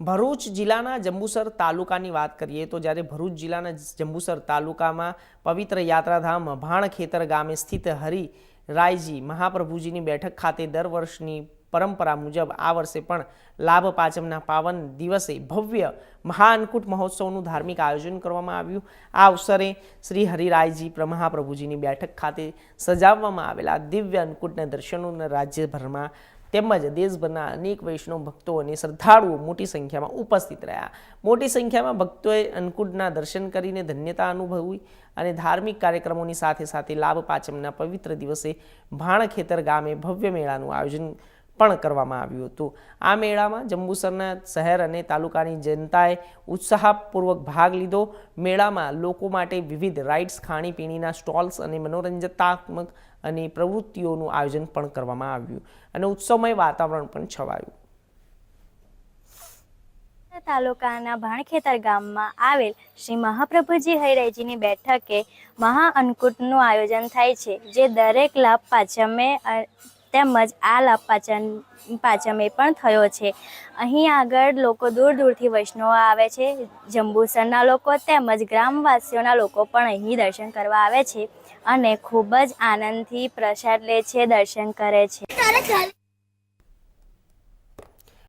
ભરૂચ જિલ્લાના જંબુસર તાલુકાની વાત કરીએ તો જ્યારે ભરૂચ જિલ્લાના જંબુસર તાલુકામાં પવિત્ર યાત્રાધામ ભાણખેતર ગામે સ્થિત હરિ રાયજી મહાપ્રભુજીની બેઠક ખાતે દર વર્ષની પરંપરા મુજબ આ વર્ષે પણ લાભ પાંચમના પાવન દિવસે ભવ્ય મહાઅન્કુટ મહોત્સવનું ધાર્મિક આયોજન કરવામાં આવ્યું. આ અવસરે શ્રી હરિરાયજી પ્ર- મહાપ્રભુજીની બેઠક ખાતે સજાવવામાં આવેલા દિવ્ય અન્કુટના દર્શનોને રાજ્યભરમાં તેમજ દેશભરના અનેક વૈષ્ણવ ભક્તો અને શ્રદ્ધાળુઓ મોટી સંખ્યામાં ઉપસ્થિત રહ્યા. મોટી સંખ્યામાં ભક્તોએ અન્નકૂટના દર્શન કરીને ધન્યતા અનુભવી અને ધાર્મિક કાર્યક્રમોની સાથે સાથે લાભ પાંચમના પવિત્ર દિવસે ભાણખેતર ગામે ભવ્ય મેળાનું આયોજન પણ કરવામાં આવ્યું હતું. આ મેળામાં જંબુસરના શહેર અને તાલુકાની જનતાએ ઉત્સાહપૂર્વક ભાગ લીધો. મેળામાં લોકો માટે વિવિધ રાઇડ્સ ખાણીપીણીના સ્ટોલ્સ અને મનોરંજનાત્મક અને પ્રવૃત્તિઓનું આયોજન પણ કરવામાં આવ્યું અને ઉત્સવમય વાતાવરણ પણ છવાયું. તાલુકાના ભાણખેતર ગામમાં આવેલ શ્રી મહાપ્રભુજી હૈરાજીની બેઠકે મહા અન્નકૂટનું આયોજન થાય છે, જે દરેક લાભ પાછમે તેમજ આ લાભ પાચન પાચમે પણ થયો છે. અહીં આગળ લોકો દૂર દૂરથી વૈષ્ણવો આવે છે. જંબુસરના લોકો તેમજ ગ્રામવાસીઓના લોકો પણ અહીં દર્શન કરવા આવે છે અને ખૂબ જ આનંદથી પ્રસાદ લે છે, દર્શન કરે છે.